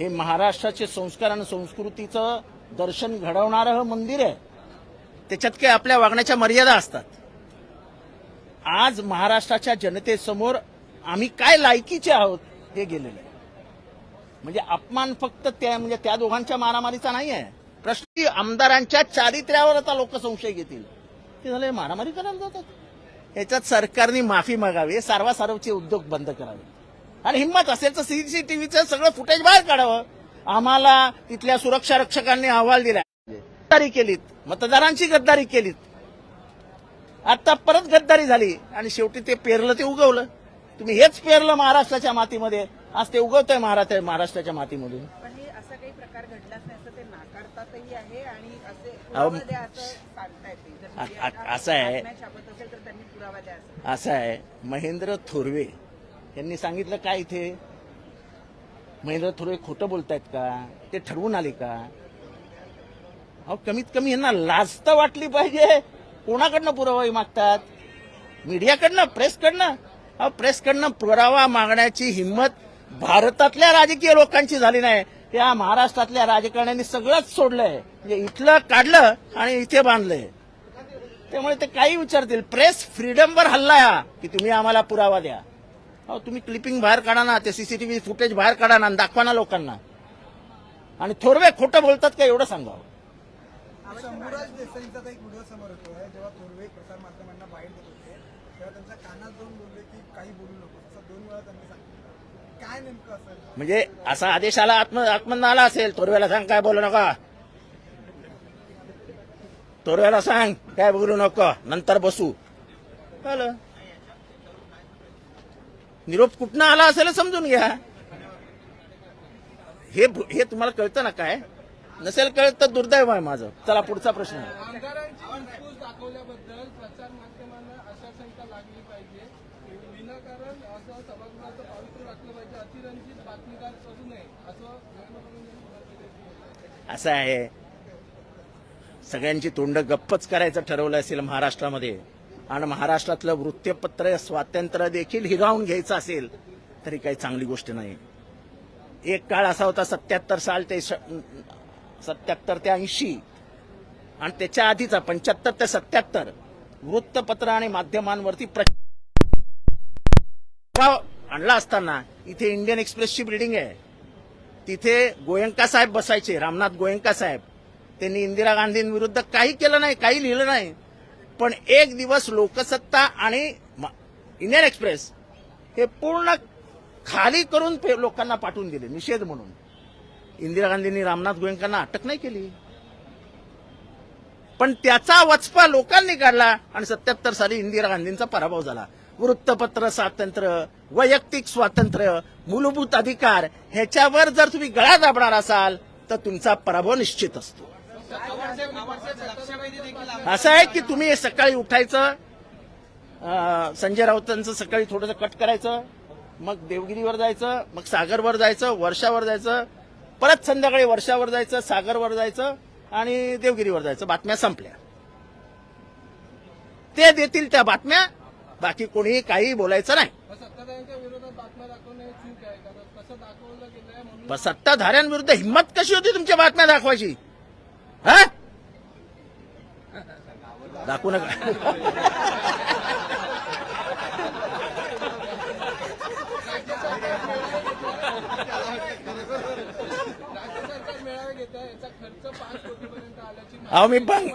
हे महाराष्ट्राचे संस्कार आणि संस्कृतीचं दर्शन घडवणारं हे मंदिर आहे. त्याच्यात काही आपल्या वागण्याच्या मर्यादा असतात. आज महाराष्ट्राच्या जनतेसमोर आम्ही काय लायकीचे आहोत हे गेलेलं आहे. म्हणजे अपमान फक्त त्या म्हणजे त्या दोघांच्या मारामारीचा नाही आहे. प्रश्न आमदारांच्या चारित्र्यावर आता लोक संशय घेतील. ते झाले मारामारी करायला जातात. याच्यात सरकारने माफी मागावी सारवासारवचे उद्योग बंद करावे. आणि हिंमत असेल तर सीसीटीव्हीचं सगळं फुटेज बाहेर काढावं. आम्हाला तिथल्या सुरक्षा रक्षकांनी अहवाल दिला गद्दारी केलीत मतदारांची गद्दारी केलीत. आता परत गद्दारी झाली आणि शेवटी ते पेरलं ते उगवलं. तुम्ही हेच पेरलं महाराष्ट्राच्या मातीमध्ये. आज ते उगवतंय महाराष्ट्र महाराष्ट्राच्या मातीमधून. असा काही प्रकार घडलाच नाही असं ते नाकारतातही आहे आणि असे आहे. असं आहे. महेंद्र थोरवे यांनी सांगितलं काय इथे? महिला थोडे खोटं बोलतायत का? ते ठरवून आले का? अहो कमीत कमी यांना लाजत वाटली पाहिजे. कोणाकडनं पुरावाही मागतात? मीडियाकडनं? प्रेसकडनं? अहो प्रेसकडनं पुरावा मागण्याची हिंमत भारतातल्या राजकीय लोकांची झाली नाही. त्या महाराष्ट्रातल्या राजकारण्यांनी सगळंच सोडलंय. म्हणजे इथलं काढलं आणि इथे बांधलंय. त्यामुळे ते काही विचारतील. प्रेस फ्रीडमवर हल्ला या हा की तुम्ही आम्हाला पुरावा द्या. अहो तुम्ही क्लिपिंग बाहेर काढा ना ते सीसीटीव्ही फुटेज बाहेर काढा ना आणि दाखवा ना लोकांना. आणि थोरवे खोटं बोलतात का एवढं सांगावं शंभूराज देसाईंचा आता एक व्हिडिओ समोर येतोय जेव्हा थोरवे प्रसार माध्यमांना बाहेर देत होते तेव्हा त्यांच्या कानात जाऊन बोलले की काही बोलू नको. असं दोन वेळा त्यांनी सांगितलं. काय नेमकं असेल म्हणजे असा आदेश आला आत्म आत्मन आला असेल थोरव्याला सांग काय बोलू नका. थोरव्याला सांग काय बोलू नको. नंतर बसू. झालं निरोप कुठनं आला असेल समजून घ्या. हे हे तुम्हाला कळतं ना काय? नसेल कळत तर दुर्दैव आहे माझं. चला पुढचा प्रश्न असं आहे. सगळ्यांची तोंड गप्पच करायचं ठरवलं असेल महाराष्ट्रामध्ये. आणि महाराष्ट्रातलं वृत्तपत्र स्वातंत्र्य देखील हिरावून घ्यायचं असेल तरी काही चांगली गोष्ट नाही. एक काळ असा होता सत्याहत्तर साल ते सत्याहत्तर ते ऐंशी. आणि त्याच्या आधीचा पंच्याहत्तर ते सत्याहत्तर वृत्तपत्र आणि माध्यमांवरती प्रभाव आणला असताना इथे इंडियन एक्सप्रेसची बिल्डिंग आहे. तिथे गोयंका साहेब बसायचे रामनाथ गोयंका साहेब. त्यांनी इंदिरा गांधींविरुद्ध काही केलं नाही काही लिहिलं नाही. पण एक दिवस लोकसत्ता आणि इंडियन एक्सप्रेस हे पूर्ण खाली करून लोकांना पाठवून दिले निषेध म्हणून. इंदिरा गांधींनी रामनाथ गोयंकांना अटक नाही केली. पण त्याचा वचपा लोकांनी काढला आणि सत्याहत्तर साली इंदिरा गांधींचा पराभव झाला. वृत्तपत्र स्वातंत्र्य वैयक्तिक स्वातंत्र्य मूलभूत अधिकार ह्याच्यावर जर तुम्ही गळा दाबणार असाल तर तुमचा पराभव निश्चित असतो. असं आहे की तुम्ही सकाळी उठायचं संजय राऊतांचं सकाळी थोडंसं कट करायचं मग देवगिरीवर जायचं मग सागरवर जायचं वर्षावर जायचं परत संध्याकाळी वर्षावर जायचं सागरवर जायचं आणि देवगिरीवर जायचं. बातम्या संपल्या. ते देतील त्या बातम्या बाकी कोणीही काही बोलायचं नाही. सत्ताधाऱ्यांविरुद्ध हिंमत कशी होती तुमच्या बातम्या दाखवायची? हा? दाखवू नका. अहो मी बंग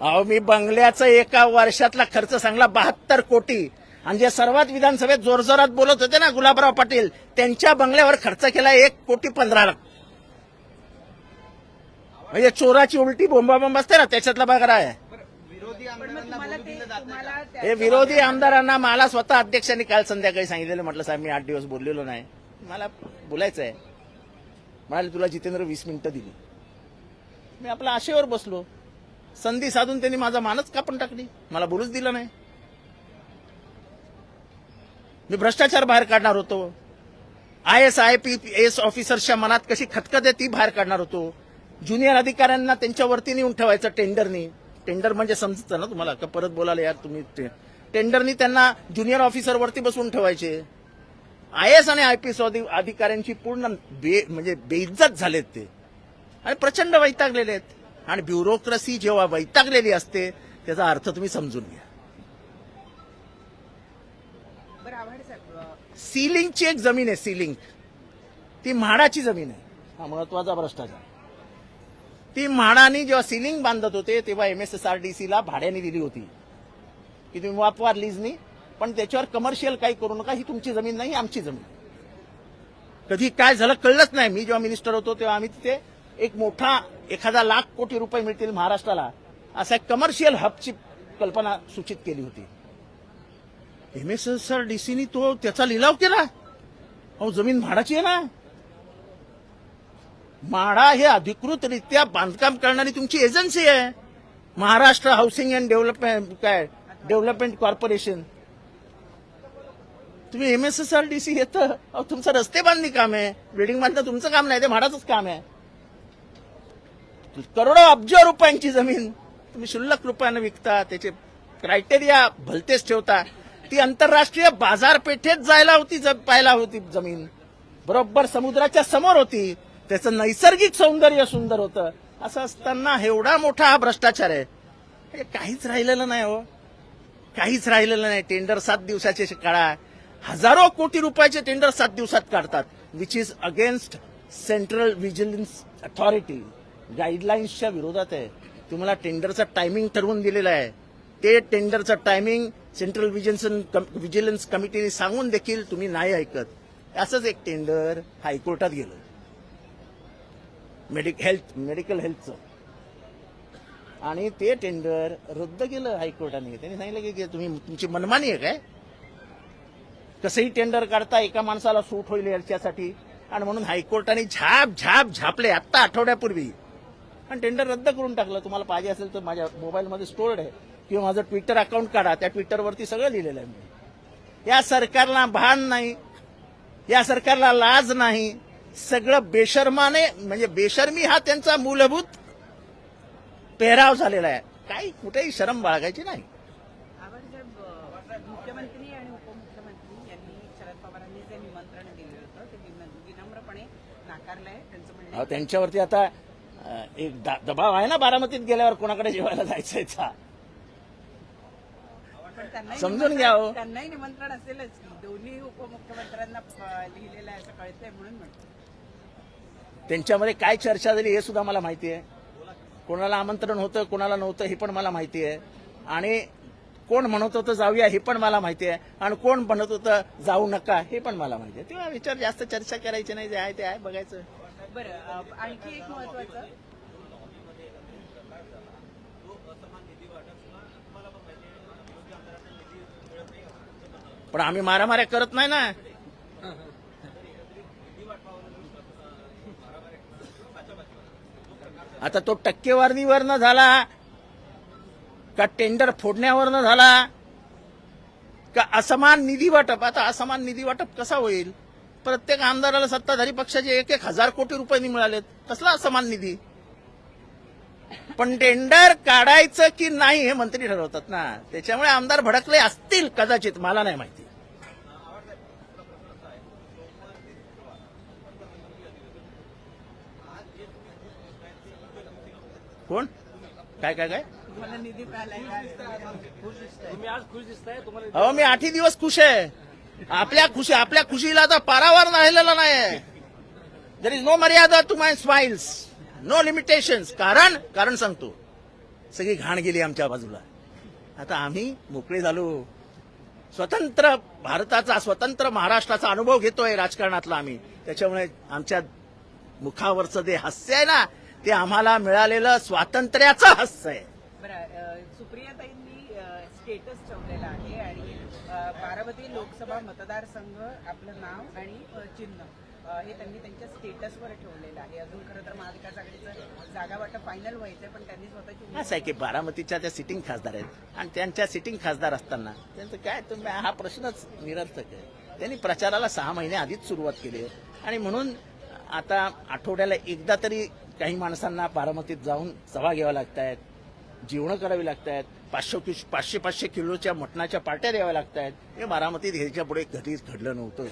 अहो मी बंगल्याचा एका वर्षातला खर्च सांगला बहात्तर कोटी. आणि जे सर्वात विधानसभेत जोरजोरात बोलत होते ना गुलाबराव पाटील त्यांच्या बंगल्यावर खर्च केला एक कोटी पंधरा लाख. म्हणजे चोराची उलटी बोंबाबोंब असते ना त्याच्यातला बघा आहे हे विरोधी आमदारांना मला स्वतः अध्यक्षांनी काल संध्याकाळी सांगितलेलं म्हटलं साहेब मी आठ दिवस बोललेलो नाही. मला बोलायचं आहे म्हणाले तुला जितेंद्र वीस मिनिटं दिली. मी आपल्या आशेवर बसलो. संधी साधून त्यांनी माझा मानच कापून टाकली. मला बोलूच दिलं नाही. मी भ्रष्टाचार बाहेर काढणार होतो. I S I P S ऑफिसर्सच्या मनात कशी खतखत आहे ती बाहेर काढणार होतो. ज्युनियर अधिकाऱ्यांना त्यांच्या वरती नेऊन ठेवायचं टेंडरनी. टेंडर म्हणजे समजतं ना तुम्हाला? का परत बोलायला यार तुम्ही टेंडरनी त्यांना ज्युनियर ऑफिसर वरती बसवून ठेवायचे. आय एस आणि आय पी एस अधिकाऱ्यांची पूर्ण बे म्हणजे बेइज्जत झालेत ते. आणि प्रचंड वैतागलेले आहेत. आणि ब्युरोक्रेसी जेव्हा वैतागलेली असते त्याचा अर्थ तुम्ही समजून घ्या. सिलिंगची एक जमीन आहे सिलिंग. ती म्हाडाची जमीन आहे. हा महत्त्वाचा भ्रष्टाचार. ती म्हाडानी जेव्हा सिलिंग बांधत होते तेव्हा M S S R D सीला भाड्याने दिली होती. की तुम्ही वापवा लीजनी पण त्याच्यावर कमर्शियल काही करू नका ही तुमची जमीन नाही आमची जमीन. कधी काय झालं कळलंच नाही. मी जेव्हा मिनिस्टर होतो तेव्हा आम्ही तिथे एक मोठा एखादा लाख कोटी रुपये मिळतील महाराष्ट्राला असा एक कमर्शियल हबची कल्पना सूचित केली होती. M S S R D सीनी तो त्याचा लिलाव केला. अहो जमीन म्हाडाची आहे ना. म्हाडा हे अधिकृतरित्या बांधकाम करणारी तुमची एजन्सी आहे. महाराष्ट्र हाऊसिंग अँड डेव्हलपमेंट काय डेव्हलपमेंट कॉर्पोरेशन. तुम्ही M S S R D C येतं. अहो तुमचं रस्ते बांधणी काम आहे. बिल्डिंग बांधणं तुमचं काम नाही ते म्हाडाचंच काम आहे. करोडो अब्ज रुपयांची जमीन. तुम्ही शुल्लक रुपयानं विकता त्याचे क्रायटेरिया भलतेच ठेवता. ती आंतरराष्ट्रीय बाजारपेठेत जायला होती पाहायला होती जमीन. बरोबर समुद्राच्या समोर होती. त्याचं नैसर्गिक सौंदर्य सुंदर होतं. असं असताना एवढा मोठा हा भ्रष्टाचार आहे. हे काहीच राहिलेलं नाही हो. काहीच राहिलेलं नाही. टेंडर सात दिवसाचे काढा. हजारो कोटी रुपयाचे टेंडर सात दिवसात काढतात which is against central vigilance authority गाईडलाईन्सच्या विरोधात आहे. तुम्हाला टेंडरचं टायमिंग ठरवून दिलेलं आहे. ते टेंडरचं टायमिंग सेंट्रल व्हिजिलन्स व्हिजिलन्स कमिटीने सांगून देखील तुम्ही नाही ऐकत. असंच एक टेंडर हायकोर्टात गेलं. मेडिक हेल्थ मेडिकल हेल्थचं. आणि ते टेंडर रद्द केलं हायकोर्टाने. त्यांनी सांगितलं की तुम्ही तुमची मनमानी आहे काय? कसंही टेंडर काढता एका माणसाला सूट होईल याच्यासाठी. आणि म्हणून हायकोर्टाने झाप झाप झापले आत्ता आठवड्यापूर्वी. आणि टेंडर रद्द करून टाकलं. तुम्हाला पाहिजे असेल तर माझ्या मोबाईलमध्ये स्टोर्ड आहे. किंवा माझं ट्विटर अकाउंट काढा. त्या ट्विटरवरती सगळं लिहिलेलं आहे मी. या सरकारला भान नाही. या सरकारला लाज नाही. सगळं बेशर्माने म्हणजे बेशर्मी हा त्यांचा मूलभूत पेहराव झालेला आहे. काही कुठेही शरम बाळगायची नाही. मुख्यमंत्री आणि उपमुख्यमंत्री यांनी शरद पवारांनी जे निमंत्रण दिलं होतं ते विन- विनम्रपणे नाकारलंय. त्यांचं म्हणणं अहो, आहे त्यांच्यावरती आता एक दबाव आहे ना बारामतीत गेल्यावर कोणाकडे जेवायला त्यांनाही समजून घ्या हो. त्यांनाही निमंत्रण असेलच दोन्ही उपमुख्यमंत्र्यांना लिहिलेलं आहे असं कळतंय म्हणून म्हणतो. त्यांच्यामध्ये काय चर्चा झाली हे सुद्धा मला माहिती आहे. कोणाला आमंत्रण होतं कोणाला नव्हतं हे पण मला माहिती आहे. आणि कोण म्हणत होतं जाऊया हे पण मला माहिती आहे. आणि कोण म्हणत होतं जाऊ नका हे पण मला माहिती आहे. तेव्हा विचार जास्त चर्चा करायची नाही जे आहे ते आहे बघायचं. बरं आणखी एक महत्वाचं पण आम्ही मारामाऱ्या करत नाही ना. आता तो टक्केवारीवरनं झाला का टेंडर फोडण्यावरनं झाला का असमान निधी वाटप? आता असमान निधी वाटप कसा होईल? प्रत्येक आमदाराला सत्ताधारी पक्षाचे एक एक हजार कोटी रुपये मिळालेत. कसला असमान निधी? पण टेंडर काढायचं की नाही हे मंत्री ठरवतात ना. त्याच्यामुळे आमदार भडकले असतील कदाचित मला नाही माहिती. कोण? काय काय काय? तुम्हाला निधी मिळाला खुश दिसतंय. अहो मी आठही दिवस खुश आहे. आपल्या खुशी आपल्या खुशीला आता पारावर राहिलेला नाही दर इज नो मर्यादा to my smiles no limitations कारण कारण सांगतो. सगळी घाण गेली आमच्या बाजूला. आता आम्ही मोकळे झालो. स्वतंत्र भारताचा स्वतंत्र महाराष्ट्राचा अनुभव घेतोय राजकारणातला आम्ही. त्याच्यामुळे आमच्या मुखावरचं जे हास्य आहे ना ते आम्हाला मिळालेलं स्वातंत्र्याचं हास्य आहे. सुप्रियाताईंनी स्टेटस ठेवलेला आहे आणि बारामती लोकसभा मतदारसंघ आपलं नाव आणि चिन्ह हे त्यांनी त्यांच्या स्टेटसवर ठेवलेलं आहे. अजून खरं तर महाविकास आघाडीचं जागा वाटप फायनल व्हायचंय पण त्यांनी स्वतःची असं आहे की बारामतीच्या त्या सिटिंग खासदार आहेत आणि त्यांच्या सिटिंग खासदार असताना त्यांचं काय तुम्ही हा प्रश्नच निरर्थक आहे. त्यांनी प्रचाराला सहा महिने आधीच सुरुवात केली आहे. आणि म्हणून आता आठवड्याला एकदा तरी काही माणसांना बारामतीत जाऊन सभा घ्याव्या लागत आहेत जेवणं करावी लागत आहेत पाचशे किश पाचशे पाचशे किलोच्या मटणाच्या पार्ट्या द्याव्या लागत आहेत हे बारामतीत ह्याच्या पुढे कधीच घडलं नव्हतं.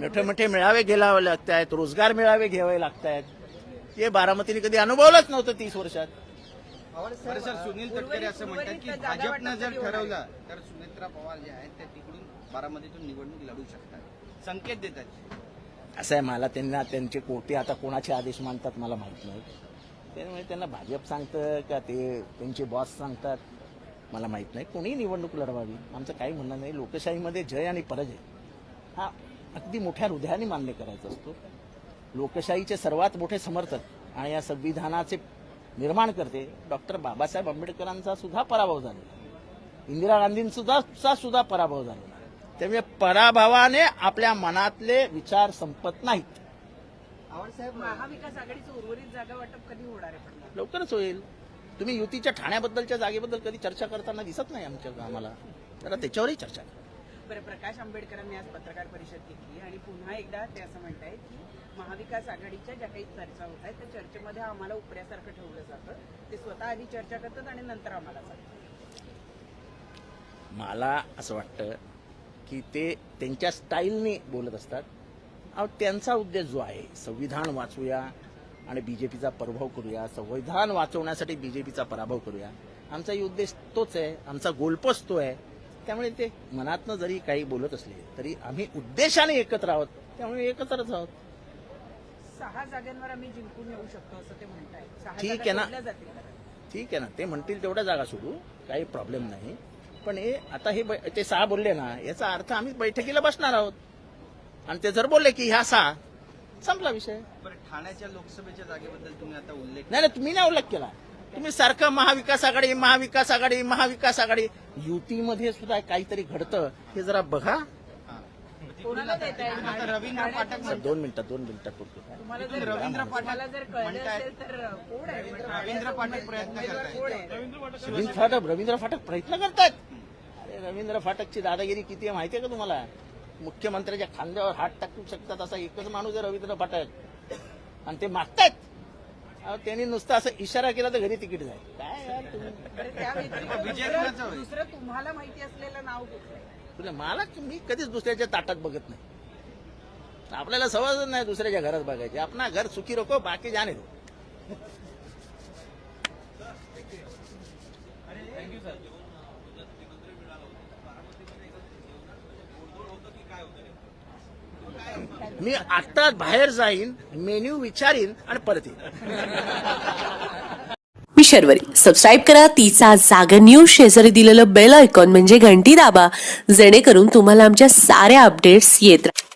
मोठे मोठे मेळावे घ्यावे लागत आहेत रोजगार मेळावे घ्यावे लागत आहेत हे बारामतीने कधी अनुभवलंच नव्हतं तीस वर्षात. सर सुनील तटकरे असं म्हणतात की भाजपनं जर? ठरवलं. तर सुनेत्रा पवार जे आहेत ते तिकडून बारामतीतून निवडणूक लढू शकतात. संकेत देतात. असं आहे मला त्यांना त्यांचे कोटे आता कोणाचे आदेश मानतात मला माहीत नाही. त्यामुळे त्यांना भाजप सांगतं का ते त्यांचे बॉस सांगतात मला माहीत नाही. कोणीही निवडणूक लढवावी. आमचं काही म्हणणं नाही. लोकशाहीमध्ये जय आणि पराजय हा अगदी मोठ्या हृदयाने मान्य करायचा असतो. लोकशाहीचे सर्वात मोठे समर्थक आणि या संविधानाचे निर्माण करते डॉक्टर बाबासाहेब आंबेडकरांचा सुद्धा पराभव झालेला इंदिरा गांधींसुद्धा सुद्धा पराभव झालेला त्यामुळे पराभवाने आपल्या मनातले विचार संपत नाहीत. महाविकास आघाडीचं उर्वरित जागा वाटप कधी होणार आहे पण लवकरच होईल. तुम्ही युतीच्या ठाण्याबद्दलच्या जागेबद्दल कधी चर्चा करताना दिसत नाही आमच्या आम्हाला. जरा त्याच्यावरही चर्चा करा. बरं प्रकाश आंबेडकरांनी आज पत्रकार परिषद घेतली आणि पुन्हा एकदा ते असं म्हणतायत की महाविकास आघाडीच्या ज्या काही चर्चा होत आहेत त्या चर्चेमध्ये आम्हाला उपऱ्यासारखं ठेवलं जातं. ते स्वतः आधी चर्चा करतात आणि नंतर आम्हाला सांगतात. मला असं वाटतं की ते त्यांच्या स्टाईलने बोलत असतात. अहो त्यांचा उद्देश जो आहे संविधान वाचूया आणि बीजेपीचा पराभव करूया. संविधान वाचवण्यासाठी बीजेपीचा पराभव करूया. आमचाही उद्देश तोच आहे. आमचा गोलपोस्ट तो आहे. त्यामुळे ते मनातनं जरी काही बोलत असले तरी आम्ही उद्देशाने एकत्र आहोत. त्यामुळे एकत्रच आहोत. सहा जागांवर आम्ही जिंकून येऊ शकतो असं ते म्हणतायत. सहा ठीक आहे ना. सोडल्या जातील. का? ठीक आहे ना. ते म्हणतील तेवढ्या जागा सोडू. काही प्रॉब्लेम नाही. पण हे आता हे बै- ते सहा बोलले ना याचा अर्थ आम्ही बैठकीला बसणार आहोत. आणि ते जर बोलले की ह्या सहा संपला विषय. ठाण्याच्या लोकसभेच्या जागेबद्दल तुम्ही आता उल्लेख नाही नाही तुम्ही नाही उल्लेख केला. तुम्ही सारखं महाविकास आघाडी महाविकास आघाडी महाविकास आघाडी युतीमध्ये सुद्धा काहीतरी घडतं हे जरा बघा. रवींद्र पाठक सर, दोन मिनिटात दोन मिनिटात बोलतो तुम्हाला जर रवींद्र तुम्हाला जर कळलं म्हणतायत- असेल तर कोण आहे? रवींद्र पाठक प्रयत्न आहे? रवींद्र फाटक रवींद्र फाटक प्रयत्न करतात रवींद्र फाटकची दादागिरी किती आहे माहितीये का तुम्हाला? मुख्यमंत्र्याच्या खांद्यावर हात टाकू शकतात असा एकच माणूस आहे रवींद्र फाटक. आणि ते मागतायत. त्यांनी नुसतं असं इशारा केला तर घरी तिकीट जाईल. काय दुसरं- तुम्हाला माहिती असलेलं नाव आहे तुला मला मी कधीच दुसऱ्याच्या ताटात बघत नाही. आपल्याला सवयच नाही दुसऱ्याच्या घरात बघायची. आपणा घर सुखी रखो बाकी जाणे मी आत्ताच बाहेर जाईन मेन्यू विचारीन आणि परत येईन. मी शर्वरी. सबस्क्राईब करा. तिचा जागर न्यूज शेजारी दिलेलं बेल आयकॉन म्हणजे घंटी दाबा. जेणेकरून तुम्हाला आमच्या साऱ्या अपडेट्स येत राहतात